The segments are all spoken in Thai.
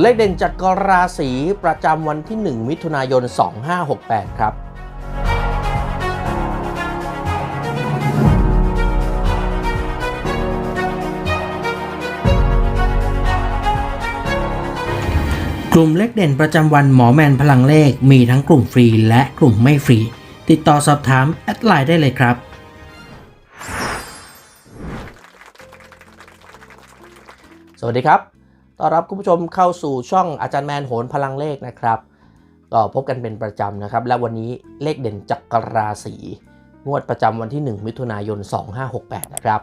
เลขเด่นจากกราศีประจำวันที่ 1 มิถุนายน 2568 ครับ กลุ่มเลขเด่นประจำวันหมอแมนพลังเลขมีทั้งกลุ่มฟรีและกลุ่มไม่ฟรี ติดต่อสอบถาม แอดไลน์ได้เลยครับสวัสดีครับ ต้อนรับคุณผู้ชมเข้าสู่ช่องอาจารย์แมนโหนพลังเลขนะครับ ก็พบกันเป็นประจำนะครับ และวันนี้เลขเด่นจักรราศีงวดประจำวันที่ 1 มิถุนายน 2568 นะครับ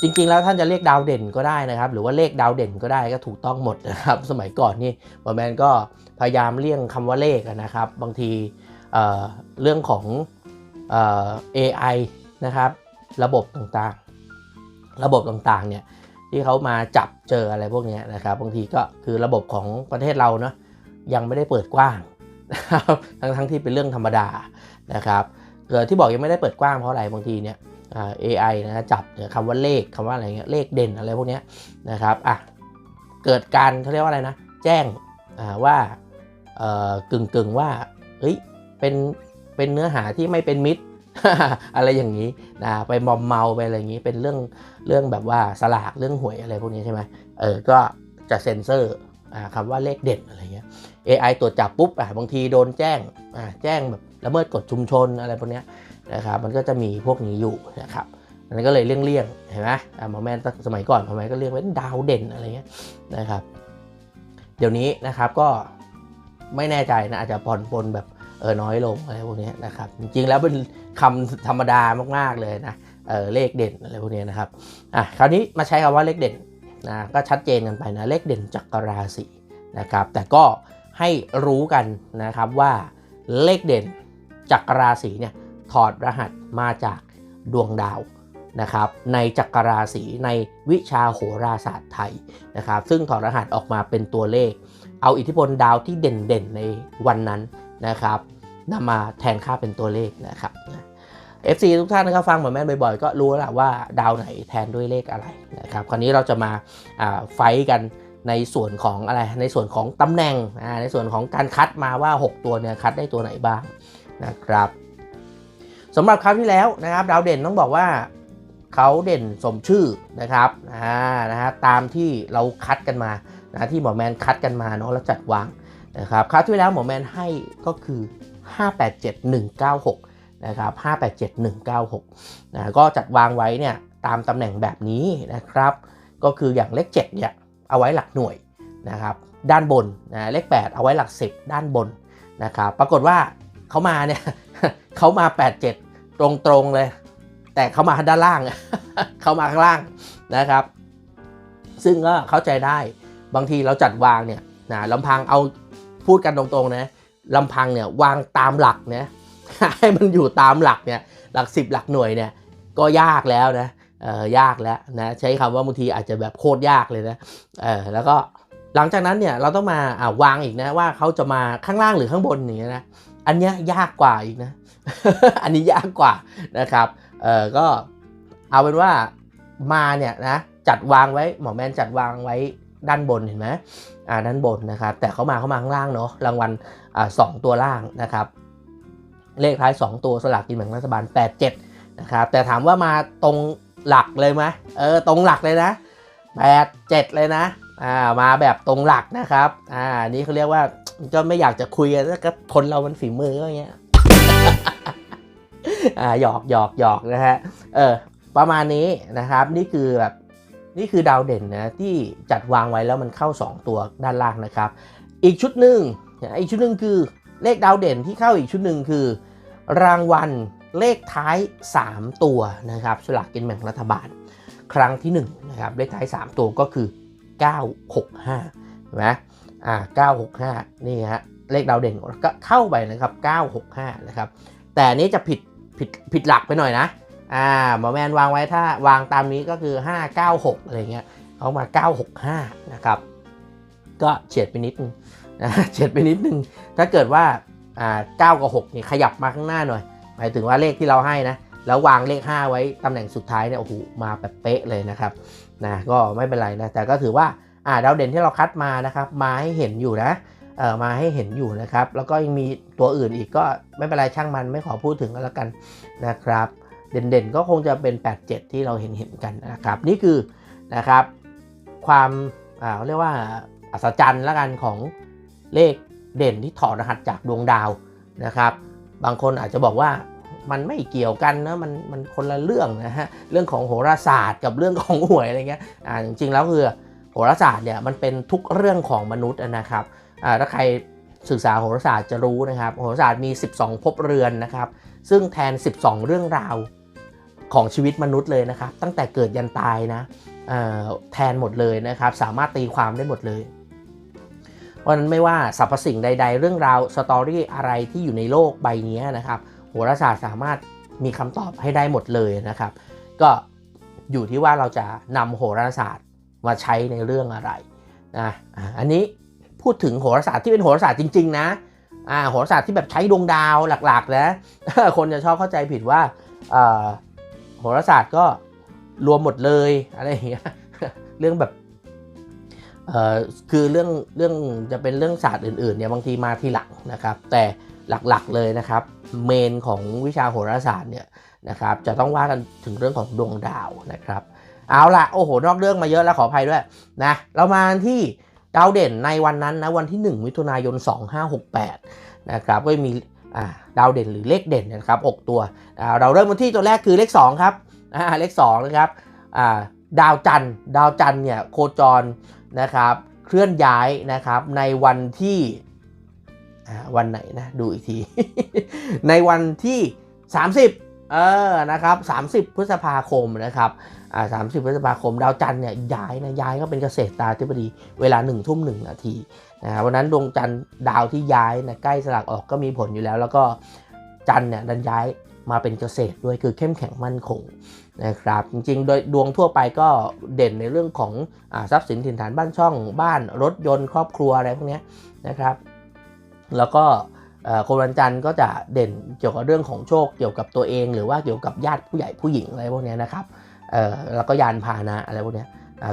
จริงๆแล้วท่านจะเรียกดาวเด่นก็ได้นะครับ หรือว่าเลขดาวเด่นก็ได้ก็ถูกต้องหมดนะครับ สมัยก่อนนี่หมอแมนก็พยายามเลี่ยงคำว่าเลขนะครับ บางทีเเรื่องของเอ่อนะครับ ระบบต่างๆ ระบบต่างๆเนี่ย ที่เขามาจับเจออะไรพวกนี้นะครับ บางทีก็คือระบบของประเทศเราเนาะยังไม่ได้เปิดกว้างนะครับทั้งทั้งที่เป็นเรื่องธรรมดานะครับเกิดที่บอกยังไม่ได้เปิดกว้างเพราะอะไรบางทีเนี่ยเอ่า AI นะจับคำว่าเลขคำว่าอะไรเงี้ยเลขเด่นอะไรพวกนี้นะครับอะเกิดการเขาเรียกว่าอะไรนะแจ้งว่าเอ่อกึ่งกึ่งๆว่าเฮ้ยเป็นเป็นเนื้อหาที่ไม่เป็นมิตร อะไรอย่างนี้นะไปมอมเมาไปอะไรอย่างนี้เป็นเรื่องเรื่องแบบว่าสลากเรื่องหวยอะไรพวกนี้ใช่ไหมเออก็จะเซ็นเซอร์คำว่าเลขเด่นอะไรเงี้ย AI ตรวจจับปุ๊บอะบางทีโดนแจ้งอ่าแจ้งแบบละเมิดกฎชุมชนอะไรพวกเนี้ยนะครับมันก็จะมีพวกนี้อยู่นะครับอันนั้นก็เลยเลี่ยงๆเห็นไหมอ่าหมอแมนสมัยก่อนหมอแมก็เรียกว่าดาวเด่นอะไรเงี้ยนะครับ เดี๋ยวนี้นะครับก็ไม่แน่ใจนะอาจจะผ่อนปลนแบบเออน้อยลงอะไรพวกเนี้ยนะครับจริงๆแล้วเป็น คำธรรมดามากๆเลยนะเออเลขเด่นอะไรพวกนี้นะครับอะคราวนี้มาใช้คำว่าเลขเด่นนะก็ชัดเจนกันไปนะเลขเด่นจักรราศีนะครับแต่ก็ให้รู้กันนะครับว่าเลขเด่นจักรราศีเนี่ยถอดรหัสมาจากดวงดาวนะครับในจักรราศีในวิชาโหราศาสตร์ไทยนะครับซึ่งถอดรหัสออกมาเป็นตัวเลข เอาอิทธิพลดาวที่เด่นๆในวันนั้นนะครับนำมาแทนค่าเป็นตัวเลขนะครับ FC ทุกท่านนะครับฟังหมอแม่นบ่อยๆ ก็รู้แล้วว่าดาวไหนแทนด้วยเลขอะไรนะครับคราวนี้เราจะมาไฟกันในส่วนของอะไรในส่วนของตำแหน่งในส่วนของการคัดมาว่า 6 ตัวเนี่ยคัดได้ตัวไหนบ้างนะครับสำหรับคราวที่แล้วนะครับ ดาวเด่นต้องบอกว่าเขาเด่นสมชื่อนะครับอ่านะฮะตามที่เราคัดกันมานะที่หมอแมนคัดกันมาเนาะแล้วจัดวางนะครับคราวที่แล้วหมอแมนให้ก็คือ 587196 นะครับ587196นะก็จัดวางไว้เนี่ยตามตำแหน่งแบบนี้นะครับ ก็คืออย่างเลข7เนี่ยเอาไว้หลักหน่วยนะครับด้านบนนะเลข 8 เอาไว้หลัก 10 ด้านบนนะครับปรากฏว่าเขามาเนี่ยเขามา 87 ตรงๆเลย แต่เขามาด้านล่างเขามาข้างล่างนะครับ ซึ่งก็เข้าใจได้บางทีเราจัดวางเนี่ยนะลำพังเอาพูดกันตรงๆนะลำพังเนี่ยวางตามหลักนะ ให้มันอยู่ตามหลักเนี่ยหลัก 10 หลักหน่วยเนี่ยก็ยากแล้วนะเออยากแล้วนะใช้คำว่าบางทีอาจจะแบบโคตรยากเลยนะเออแล้วก็หลังจากนั้นเนี่ยเราต้องมาอ่าวางอีกนะว่าเขาจะมาข้างล่างหรือข้างบนอย่างเงี้ยนะอันเนี้ยยากกว่าอีกนะ อันนี้ยากกว่านะครับเออก็เอาเป็นว่ามาเนี่ยนะจัดวางไว้หมอแมนจัดวางไว้ด้านบนเห็นไหมอ่าด้านบนนะครับแต่เขามาเขามาข้างล่างเนาะรางวัลอ่าสองตัวล่างนะครับ เลขท้าย 2 ตัวสลากกินแบ่งรัฐบาล 87 นะครับ แต่ถามว่ามาตรงหลักเลยไหมเออตรงหลักเลยนะ 87 เลยนะอ่ามาแบบตรงหลักนะครับอ่านี่เขาเรียกว่าก็ไม่อยากจะคุยแล้วก็คนเรามันฝีมือก็อย่างเงี้ยอ่าหยอกหยอกหยอกนะฮะเออประมาณนี้นะครับนี่คือแบบนี่คือดาวเด่นนะที่จัดวางไว้แล้วมันเข้า 2 ตัวด้านล่างนะครับ อีกชุดหนึ่งอีกชุดหนึ่งคือ เลขดาวเด่นที่เข้าอีกชุดหนึ่งคือ รางวัลเลขท้าย 3 ตัวนะครับสลากกินแบ่งรัฐบาล ครั้งที่1นะครับเลขท้าย 3 ตัวก็คือ 965เห็นไหมอ่า965 นี่ฮะเลขดาวเด่นก็เข้าไปนะครับ 965 นะครับ แต่นี้จะผิดผิดผิดหลักไปหน่อยนะอ่าหมอแมนวางไว้ถ้าวางตามนี้ก็คือ 596 อะไรเงี้ยเขามา 965 นะครับ ก็เฉียดไปนิดนึง เฉียดไปนิดนึง ถ้าเกิดว่าอ่า9กับ6นี่ยขยับมาข้างหน้าหน่อย หมายถึงว่าเลขที่เราให้นะ แล้ววางเลข 5 ไว้ตำแหน่งสุดท้ายเนี่ยโอ้โหมาแบบเป๊ะเลยนะครับนะก็ไม่เป็นไรนะ แต่ก็ถือว่าอ่าดาวเด่นที่เราคัดมานะครับมาให้เห็นอยู่นะเออมาให้เห็นอยู่นะครับ แล้วก็ยังมีตัวอื่นอีกก็ไม่เป็นไรช่างมันไม่ขอพูดถึงกันแล้วกันนะครับ เด่นๆก็คงจะเป็น 87 ที่เราเห็นเห็นกันนะครับ นี่คือนะครับ ความอ่าเรียกว่าอัศจรรย์ละกันของ เลขเด่นที่ถอดรหัสจากดวงดาวนะครับ บางคนอาจจะบอกว่ามันไม่เกี่ยวกันนะมันมันคนละเรื่องนะฮะเรื่องของโหราศาสตร์กับเรื่องของหวยอะไรเงี้ยอ่าจริงๆแล้วคือโหราศาสตร์เนี่ยมันเป็นทุกเรื่องของมนุษย์นะครับอ่าถ้าใครศึกษาโหราศาสตร์จะรู้นะครับ โหราศาสตร์มี 12 ภพเรือนนะครับ ซึ่งแทน 12 เรื่องราวของชีวิตมนุษย์เลยนะครับ ตั้งแต่เกิดยันตายนะอ่อแทนหมดเลยนะครับ สามารถตีความได้หมดเลย เพราะนั้นไม่ว่าสรรพสิ่งใด ๆ เรื่องราวสตอรี่อะไรที่อยู่ในโลกใบนี้นะครับโหราศาสตร์สามารถมีคำตอบให้ได้หมดเลยนะครับ ก็อยู่ที่ว่าเราจะนำโหราศาสตร์มาใช้ในเรื่องอะไรนะอันนี้พูดถึงโหราศาสตร์ที่เป็นโหราศาสตร์จริง ๆ นะอ่าโหราศาสตร์ที่แบบใช้ดวงดาวหลักๆนะคนจะชอบเข้าใจผิดว่าโหราศาสตร์ก็รวมหมดเลยอะไรอย่างเงี้ยเรื่องแบบ คือเรื่องเรื่องจะเป็นเรื่องศาสตร์อื่นๆเนี่ยบางทีมาทีหลังนะครับ แต่หลักๆเลยนะครับเมนของวิชาโหราศาสตร์เนี่ยนะครับจะต้องว่ากันถึงเรื่องของดวงดาวนะครับ เอาละโอ้โหนอกเรื่องมาเยอะแล้วขออภัยด้วยนะเรามาที่ดาวเด่นในวันนั้นนะวันที่ 1 มิถุนายน 2568นะครับก็มีดาวเด่นหรือเลขเด่นนะครับ 6 ตัว เราเริ่มกันที่ตัวแรกคือเลข 2 ครับเลข2นะครับดาวจันทร์ดาวจันทร์เนี่ยโคจร นะครับ เคลื่อนย้ายนะครับในวันที่วันไหนนะดูอีกที ในวันที่ 30เออนะครับ30 พฤษภาคมนะครับอ่า30 พฤษภาคมดาวจันทร์เนี่ยย้ายนะย้ายก็เป็นเกษตรตาธิบดีเวลา1ทุ่ม1นาทีนะครับวันนั้นดวงจันทร์ดาวที่ย้ายนะใกล้สลักออกก็มีผลอยู่แล้ว แล้วก็จันทร์เนี่ยดันย้ายมาเป็นเกษตรด้วยคือเข้มแข็งมั่นคง นะครับจริงๆ โดยดวงทั่วไปก็เด่นในเรื่องของอทรัพย์สินถิ่นฐานบ้านช่อง บ้านรถยนต์ครอบครัวอะไรพวกนี้นะครับ แล้วก็เอ่อคนวันจันทร์ก็จะเด่นเกี่ยวกับเรื่องของโชคเกี่ยวกับตัวเองหรือว่าเกี่ยวกับญาติผู้ใหญ่ผู้หญิงอะไรพวกนี้นะครับแล้วก็ยานพาหนะอะไรพวกนี้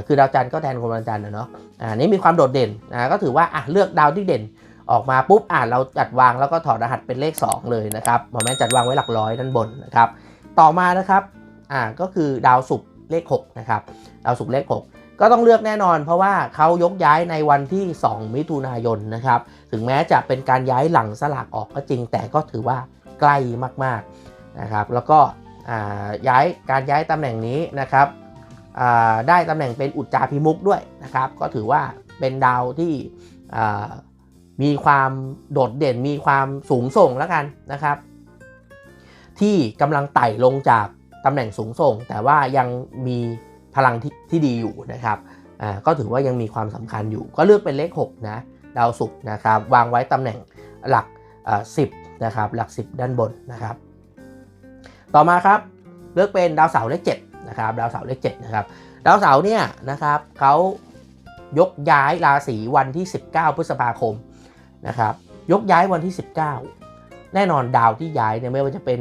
คือดาวจันทร์ก็แทนคนวันจันทร์นะเนาะอ่านี่มีความโดดเด่นก็ถือว่าอะเลือกดาวที่เด่นออกมาปุ๊บอ่าเราจัดวางแล้วก็ถอดรหัสเป็นเลข 2 เลยนะครับหมอแม่จัดวางไว้หลักร้อยด้านบนนะครับ ต่อมานะครับ อ่าก็คือดาวศุกร์เลข6นะครับดาวศุกร์เลข 6 ก็ต้องเลือกแน่นอน เพราะว่าเขายกย้ายในวันที่ 2 มิถุนายนนะครับถึงแม้จะเป็นการย้ายหลังสลากออกก็จริง แต่ก็ถือว่าใกล้มากๆนะครับแล้วก็ย้ายการย้ายตำแหน่งนี้นะครับได้ตำแหน่งเป็นอุจจาพิมุกด้วยนะครับ ก็ถือว่าเป็นดาวที่มีความโดดเด่นมีความสูงส่งแล้วกันนะครับ ที่กำลังไต่ลงจาก ตำแหน่งสูงส่ง แต่ว่ายังมีพลังที่ที่ดีอยู่นะครับอ่าก็ถือว่ายังมีความสำคัญอยู่ ก็เลือกเป็นเลข6นะดาวศุกร์นะครับวางไว้ตำแหน่งหลักสิบนะครับหลัก 10 ด้านบนนะครับ ต่อมาครับเลือกเป็นดาวเสาร์เลข7นะครับดาวเสาร์เลข7นะครับดาวเสาร์เนี่ยนะครับเขายกย้ายราศีวันที่ 19 พฤษภาคมนะครับยกย้ายวันที่ 19 แน่นอนดาวที่ย้ายเนี่ยไม่ว่าจะเป็น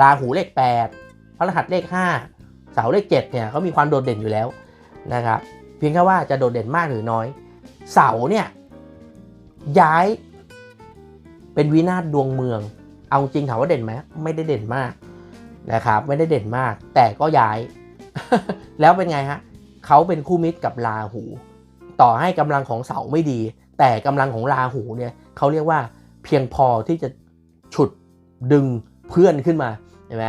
ราหูเลข8 พฤหัสเลข 5 เสาเลข7เนี่ยเขามีความโดดเด่นอยู่แล้วนะครับเพียงแค่ว่าจะโดดเด่นมากหรือน้อย เสาเนี่ยย้ายเป็นวินาศดวงเมือง เอาจริงถามว่าเด่นไหมไม่ได้เด่นมากนะครับไม่ได้เด่นมาก แต่ก็ย้าย แล้วเป็นไงฮะเขาเป็นคู่มิตรกับราหู ต่อให้กำลังของเสาไม่ดี แต่กำลังของราหูเนี่ยเขาเรียกว่าเพียงพอที่จะฉุดดึงเพื่อนขึ้นมาเห็นไหม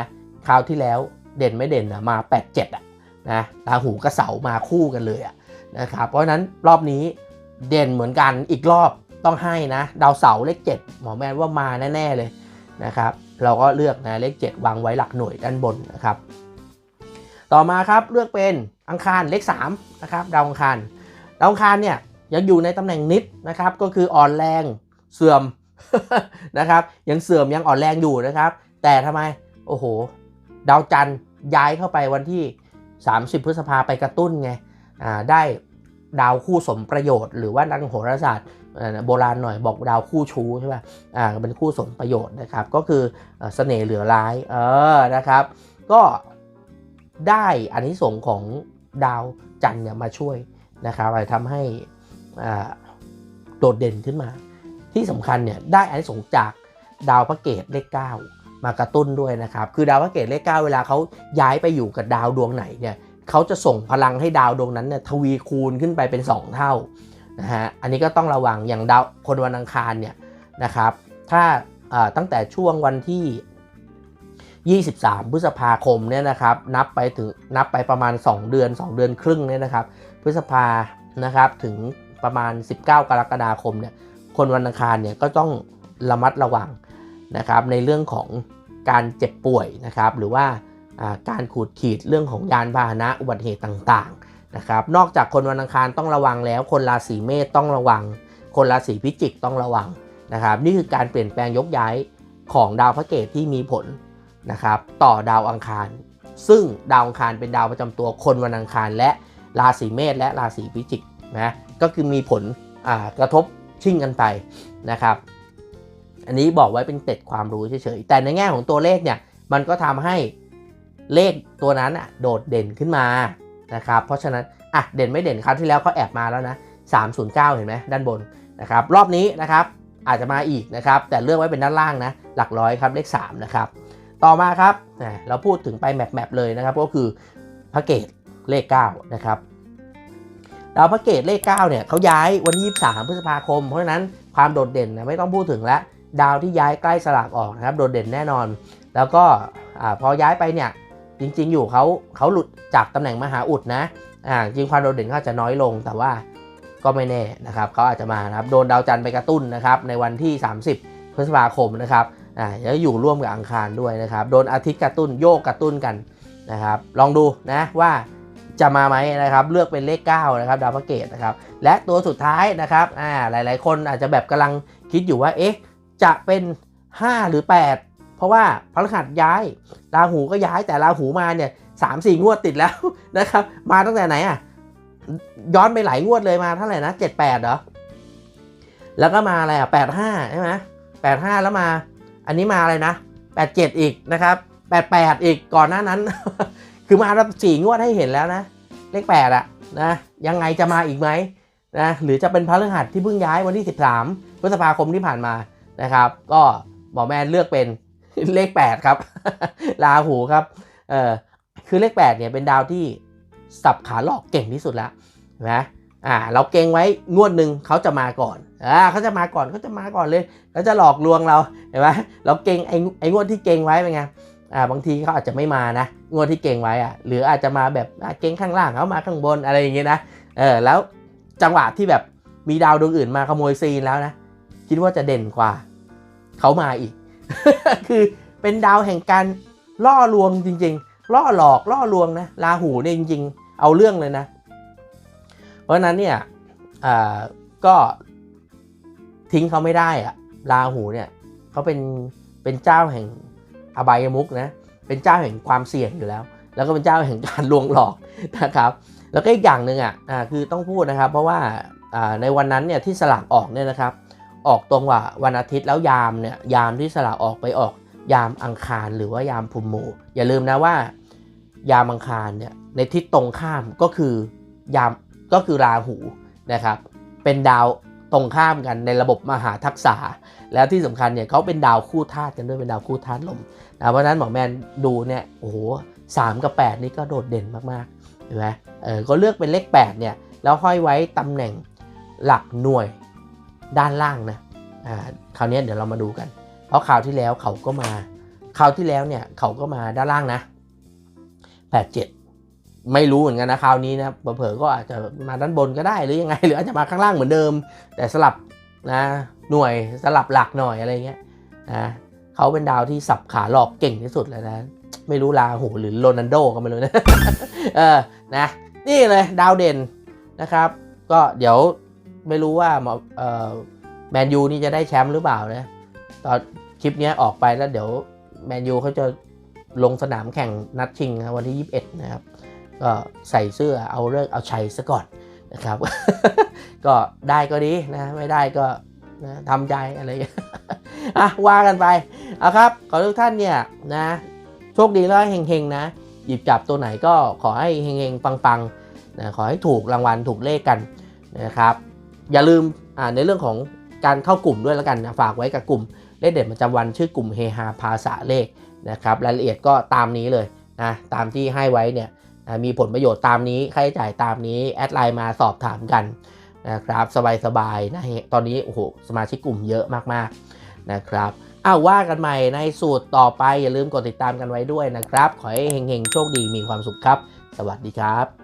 คราวที่แล้วเด่นไม่เด่นอะมา 8 7อะนะราหูกับเสามาคู่กันเลยอะนะครับเพราะฉะนั้นรอบนี้เด่นเหมือนกันอีกรอบต้องให้นะ ดาวเสาร์เลข 7 หมอแมนว่ามาแน่ ๆ เลยนะครับเราก็เลือกนะเลข 7 วางไว้หลักหน่วยด้านบนนะครับ ต่อมาครับเลือกเป็นอังคารเลข3นะครับดาวอังคารดาวอังคารเนี่ยยังอยู่ในตำแหน่งนิดนะครับก็คืออ่อนแรงเสื่อมนะครับยังเสื่อมยังอ่อนแรงอยู่นะครับ แต่ทำไมโอ้โห ดาวจันทร์ย้ายเข้าไปวันที่ 30 พฤษภาไปกระตุ้นไงอ่าได้ดาวคู่สมประโยชน์ หรือว่านักโหราศาสตร์โบราณหน่อยบอกดาวคู่ชู้ใช่ป่ะอ่าเป็นคู่สมประโยชน์นะครับ ก็คือเอ่อเสน่ห์เหลือร้ายเออนะครับ ก็ได้อันนี้ส่งของดาวจันทร์เนี่ยมาช่วยนะครับอาจจะทำให้อ่าโดดเด่นขึ้นมา ที่สำคัญเนี่ยได้อานิสงส์จากดาวพระเกตเลข9 มากระตุ้นด้วยนะครับ คือดาวพระเกตเลข9เวลาเขาย้ายไปอยู่กับดาวดวงไหนเนี่ยเขาจะส่งพลังให้ดาวดวงนั้นเนี่ยทวีคูณขึ้นไปเป็น 2 เท่านะฮะอันนี้ก็ต้องระวังอย่างดาวคนวันอังคารเนี่ยนะครับถ้าอ่าตั้งแต่ช่วงวันที่ 23 พฤษภาคมเนี่ยนะครับนับไปถึงนับไปประมาณ 2 เดือน 2 เดือนครึ่งเนี่ยนะครับพฤษภานะครับถึงประมาณ 19 กรกฎาคมเนี่ยคนวันอังคารเนี่ยก็ต้องระมัดระวัง นะครับในเรื่องของการเจ็บป่วยนะครับหรือว่าการขูดขีดเรื่องของยานพาหนะอุบัติเหตุต่างๆนะครับนอกจากคนวันอังคารต้องระวังแล้ว คนราศีเมษต้องระวัง คนราศีพิจิกต้องระวังนะครับนี่คือการเปลี่ยนแปลงยกย้ายของดาวพระเกตที่มีผลนะครับต่อดาวอังคาร ซึ่งดาวอังคารเป็นดาวประจำตัวคนวันอังคาร และราศีเมษและราศีพิจิกนะก็คือมีผลกระทบชิ่งกันไปนะครับ อันนี้บอกไว้เป็นเกร็ดความรู้เฉยๆ แต่ในแง่ของตัวเลขเนี่ย มันก็ทำให้เลขตัวนั้นอะโดดเด่นขึ้นมานะครับ เพราะฉะนั้นอะเด่นไม่เด่นคราวที่แล้วเขาแอบมาแล้วนะ 309 เห็นไหมด้านบนนะครับ รอบนี้นะครับอาจจะมาอีกนะครับ แต่เลือกไว้เป็นด้านล่างนะ หลักร้อยครับเลข3นะครับ ต่อมาครับเราพูดถึงไปแมปๆเลยนะครับ ก็คือพระเกตเลข9นะครับดาวพระเกตเลข9เนี่ยเขาย้ายวันที่23พฤษภาคม เพราะฉะนั้นความโดดเด่นนะไม่ต้องพูดถึงแล้ว ดาวที่ย้ายใกล้สลากออกนะครับโดดเด่นแน่นอน แล้วก็พอย้ายไปเนี่ยจริงๆอยู่เขาเขาหลุดจากตำแหน่งมหาอุดนะอ่าจริงความโดดเด่นเขาจะน้อยลงแต่ว่าก็ไม่แน่นะครับเขาอาจจะมานะครับโดนดาวจันทร์ไปกระตุ้นนะครับในวันที่ 30 พฤษภาคมนะครับอ่าแล้วอยู่ร่วมกับอังคารด้วยนะครับโดนอาทิตย์กระตุ้นโยกกระตุ้นกันนะครับลองดูนะว่าจะมาไหมนะครับเลือกเป็นเลข9นะครับดาวพระเกตนะครับและตัวสุดท้ายนะครับอ่าหลายๆ คนอาจจะแบบกำลังคิดอยู่ว่าเอ๊ะ จะเป็น 5 หรือ 8 เพราะว่าพฤหัสย้ายราหูก็ย้ายแต่ราหูมาเนี่ยสามสี่งวดติดแล้วนะครับ มาตั้งแต่ไหนอะย้อนไปหลายงวดเลยมาเท่าไหร่นะเจ็ดแปดเหรอแล้วก็มาอะไรอะแปดห้าใช่ไหมแปดห้าแล้วมา อันนี้มาอะไรนะ87อีกนะครับ88อีกก่อนหน้านั้น คือมาแล้วสี่งวดให้เห็นแล้วนะ เลข8อะนะยังไงจะมาอีกไหมนะหรือจะเป็นพระฤหัสที่เพิ่งย้ายวันที่13พฤษภาคมที่ผ่านมา นะครับ ก็หมอแมนเลือกเป็นเลข 8 ครับ ราหูครับเออคือเลข 8 เนี่ยเป็นดาวที่สับขาหลอกเก่งที่สุดแล้วนไหมอ่าเราเก่งไว้งวดหนึ่งเขาจะมาก่อนอ่าเขาจะมาก่อนเขาจะมาก่อนเลยเขาจะหลอกลวงเราเห็นไหมเราเก่งไอ้ไอ้งวดที่เก่งไว้เป็นไงอ่าบางทีเขาอาจจะไม่มานะ งวดที่เก่งไว้อะหรืออาจจะมาแบบเก่งข้างล่างเขามาข้างบนอะไรอย่างเงี้ยนะเออแล้วจังหวะที่แบบมีดาวดวงอื่นมาขโมยซีนแล้วนะ คิดว่าจะเด่นกว่า เขามาอีก คือเป็นดาวแห่งการล่อลวงจริง ๆ ล่อหลอกล่อลวงนะราหูเนี่ยจริง ๆ เอาเรื่องเลยนะ เพราะนั้นเนี่ยก็ทิ้งเขาไม่ได้อะราหูเนี่ยเขาเป็นเป็นเจ้าแห่งอบายมุกนะเป็นเจ้าแห่งความเสี่ยงอยู่แล้ว แล้วก็เป็นเจ้าแห่งการลวงหลอกนะครับแล้วก็อีกอย่างหนึ่งอะอ่าคือต้องพูดนะครับ เพราะว่าอ่าในวันนั้นเนี่ยที่สลากออกเนี่ยนะครับ ออกตรงว่าวันอาทิตย์แล้วยามเนี่ยยามที่สลากออกไปออกยามอังคารหรือว่ายามพุมโมอย่าลืมนะว่า ยามอังคารเนี่ยในทิศตรงข้ามก็คือยามก็คือราหูนะครับ เป็นดาวตรงข้ามกันในระบบมหาทักษะแล้วที่สำคัญเนี่ยเขาเป็นดาวคู่ธาตุกันด้วยเป็นดาวคู่ธาตุลมนะเพราะนั้นหมอแมนดูเนี่ยโอ้โหสามกับ 8 นี่ก็โดดเด่นมากๆเห็นไหมเออก็เลือกเป็นเลข8เนี่ยแล้วห้อยไว้ตำแหน่งหลักหน่วย ด้านล่างนะอ่าคราวนี้เดี๋ยวเรามาดูกัน เพราะคราวที่แล้วเขาก็มาคราวที่แล้วเนี่ยเขาก็มาด้านล่างนะ87 ไม่รู้เหมือนกันนะคราวนี้นะเผลอๆก็อาจจะมาด้านบนก็ได้หรือยังไง หรืออาจจะมาข้างล่างเหมือนเดิม แต่สลับนะหน่วยสลับหลักหน่อยอะไรเงี้ยนะเขาเป็นดาวที่สับขาหลอกเก่งที่สุดแล้วนะไม่รู้ลาหูหรือโรนันโดก็ไม่รู้นะเออนะนี่เลยดาวเด่นนะครับ ก็เดี๋ยว ไม่รู้ว่าหมอแมนยูนี่จะได้แชมป์หรือเปล่านะตอนคลิปนี้ออกไปแล้วเดี๋ยวแมนยูเขาจะลงสนามแข่งนัดชิงวันที่ 21 นะครับ ก็ใส่เสื้อเอาเลิกเอาชัยซะก่อนนะครับ ก็ได้ก็ดีนะ ไม่ได้ก็นะทำใจอะไรอย่างเงี้ยอะว่ากันไปเอาครับ ขอทุกท่านเนี่ยนะโชคดีแล้วเฮงๆนะ หยิบจับตัวไหนก็ขอให้เฮงๆปังๆนะขอให้ถูกรางวัลถูกเลขกันนะครับ อย่าลืมในเรื่องของการเข้ากลุ่มด้วยแล้วกันนะฝากไว้กับกลุ่มเลขเด็ดประจำวันชื่อกลุ่มเฮฮาภาษาเลขนะครับรายละเอียดก็ตามนี้เลยนะตามที่ให้ไว้เนี่ยมีผลประโยชน์ตามนี้ค่าใช้จ่ายตามนี้แอดไลน์มาสอบถามกันนะครับสบายๆนะตอนนี้โอ้โหสมาชิกกลุ่มเยอะมากๆนะครับอ้าวว่ากันใหม่ในสูตรต่อไปอย่าลืมกดติดตามกันไว้ด้วยนะครับ ขอให้เฮงๆโชคดีมีความสุขครับ สวัสดีครับ